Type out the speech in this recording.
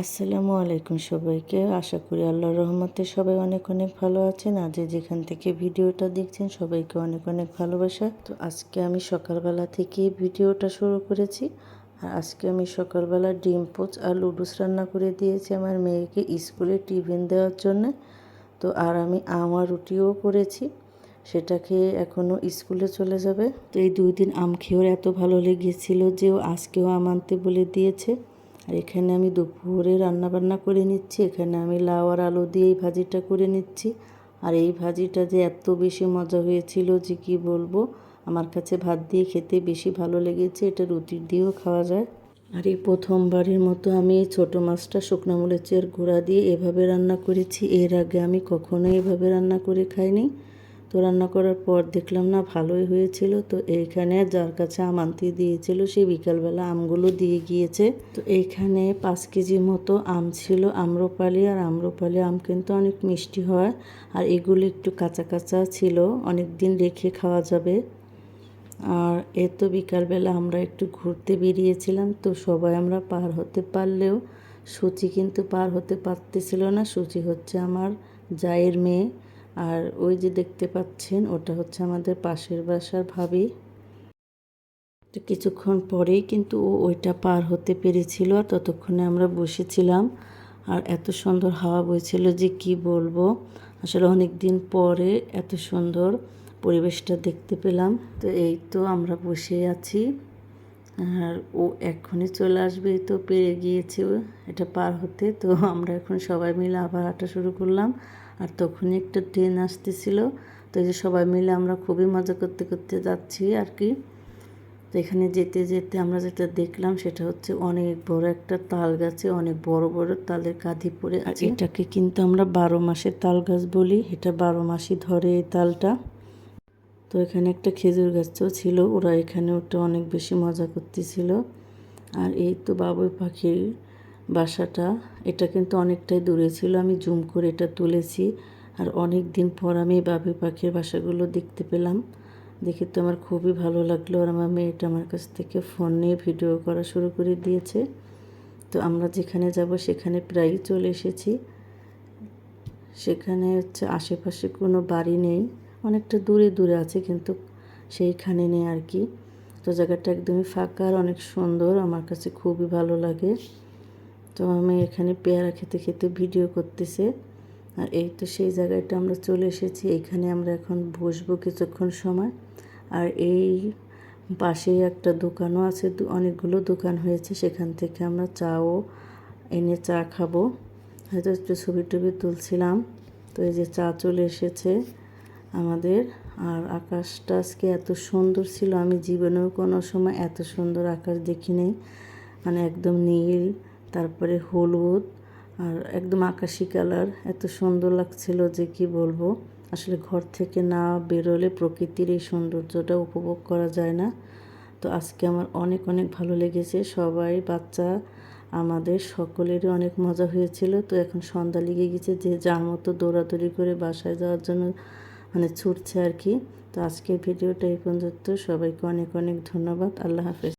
আসসালামু আলাইকুম সবাইকে। আশা করি আল্লাহর রহমতে সবাই অনেক অনেক ভালো আছেন। আজ যেখান থেকে ভিডিওটা দেখছেন সবাইকে অনেক অনেক ভালোবাসা। তো আজকে আমি সকালবেলা থেকে ভিডিওটা শুরু করেছি। আর আজকে আমি সকালবেলা ডিম, পোচ আর লুডুস রান্না করে দিয়েছি আমার মেয়েকে স্কুলে টিফিন দেওয়ার জন্য। তো আর আমি আমার রুটিও করেছি। সেটা খেয়ে এখনও স্কুলে চলে যাবে। তো এই দুই দিন আম খেয়েও এত ভালো লেগেছিল যে ও আজকেও আম আনতে বলে দিয়েছে। আর এখানে আমি দুপুরে রান্না বান্না করে নিচ্ছি। এখানে আমি লাউ আর আলু দিয়ে এই ভাজিটা করে নিচ্ছি। আর এই ভাজিটা যে এত বেশি মজা হয়েছিল যে কি বলব, আমার কাছে ভাত দিয়ে খেতে বেশি ভালো লেগেছে, এটা রুটির দিয়েও খাওয়া যায়। আর এই প্রথমবারের মতো আমি এই ছোটো মাছটা শুকনো মরিচের গুঁড়া দিয়ে এভাবে রান্না করেছি। এর আগে আমি কখনো এভাবে রান্না করে খাইনি। তো রান্না করার পর দেখলাম না ভালোই হয়েছিল। তো এইখানে যার কাছে আম আনতে দিয়েছিল সে বিকালবেলা আমগুলো দিয়ে গিয়েছে। তো এইখানে পাঁচ কেজি মতো আম ছিল আম্রপালি। আর আম্রপালি আম কিন্তু অনেক মিষ্টি হয়। আর এগুলো একটু কাঁচা কাঁচা ছিল অনেক দিন রেখে খাওয়া যাবে। আর এ তো বিকালবেলা আমরা একটু ঘুরতে বেরিয়েছিলাম। তো সবাই আমরা পার হতে পারলেও সূচি কিন্তু পার হতে পারতেছিল না। সূচি হচ্ছে আমার জায়ের মেয়ে। আর ওই যে দেখতে পাচ্ছেন, ওটা হচ্ছে আমাদের পাশের বাসার ভাবি। তো কিছুক্ষণ পরেই কিন্তু ও ওইটা পার হতে পেরেছিল, আর ততক্ষণে আমরা বসেছিলাম। আর এত সুন্দর হাওয়া বইছিল যে কি বলব, আসলে অনেক দিন পরে এত সুন্দর পরিবেশটা দেখতে পেলাম। তো এই তো আমরা বসে আছি। আর ও এক্ষুনি চলে আসবে, তো পেরে গিয়েছে এটা পার হতে। তো আমরা এখন সবাই মিলে আবার হাঁটা শুরু করলাম। আর তখনই একটা ট্রেন আসতেছিল। তো এই যে সবাই মিলে আমরা খুবই মজা করতে করতে যাচ্ছি আর কি। তো এখানে যেতে যেতে আমরা যেটা দেখলাম সেটা হচ্ছে অনেক বড় একটা তাল গাছে অনেক বড় বড় তালের কাঁধি পড়ে আছে। এটাকে কিন্তু আমরা বারো মাসের তাল গাছ বলি। এটা বারো মাসই ধরে এই তালটা। তো এখানে একটা খেজুর গাছও ছিল। ওরা এখানে ওটা অনেক বেশি মজা করতেছিল। আর এই তো বাবুই পাখির বাসাটা, এটা কিন্তু অনেকটাই দূরে ছিল, আমি জুম করে এটা তুলেছি। আর অনেক দিন পর আমি বাবু পাখির বাসাগুলো দেখতে পেলাম। দেখে তো আমার খুবই ভালো লাগল আর আমার মেয়েটা আমার কাছ থেকে ফোন নিয়ে ভিডিও করা শুরু করে দিয়েছে। তো আমরা যেখানে যাব সেখানে প্রায়ই চলে এসেছি। সেখানে হচ্ছে আশেপাশে কোনো বাড়ি নেই, অনেকটা দূরে দূরে আছে কিন্তু সেইখানে নেই আর কি। তো জায়গাটা একদমই ফাঁকা আর অনেক সুন্দর, আমার কাছে খুবই ভালো লাগে। তো আমি এখানে পেয়ারা খেতে খেতে ভিডিও করতেছে। আর এই তো সেই জায়গাটা আমরা চলে এসেছি। এখানে আমরা এখন বসবো কিছুক্ষণ সময়। আর এই পাশেই একটা দোকানও আছে অনেকগুলো দোকান হয়েছে। সেখান থেকে আমরা চাও এনে চা খাব। হয়তো একটু ছবি টবি তুলছিলাম। তো এই যে চা চলে এসেছে আমাদের। আর আকাশটা আজকে এত সুন্দর ছিল। আমি জীবনেও কোনো সময় এত সুন্দর আকাশ দেখি নেই মানে একদম নীল। তারপরে হলুদ আর একদম আকাশি কালার। এত সুন্দর লাগছিল যে কি বলব? আসলে ঘর থেকে না বেরোলে প্রকৃতির এই সৌন্দর্যটা উপভোগ করা যায় না। তো আজকে আমার অনেক অনেক ভালো লেগেছে। সবাই, বাচ্চা, আমাদের সকলেরই অনেক মজা হয়েছিল। তো এখন সন্ধ্যা লেগে গেছে, যে যার মতো দৌড়াদৌড়ি করে বাসায় যাওয়ার জন্য মানে ছুটছে আর কি। তো আজকের ভিডিওটা এই পর্যন্ত। সবাইকে অনেক অনেক ধন্যবাদ। আল্লাহ হাফেজ।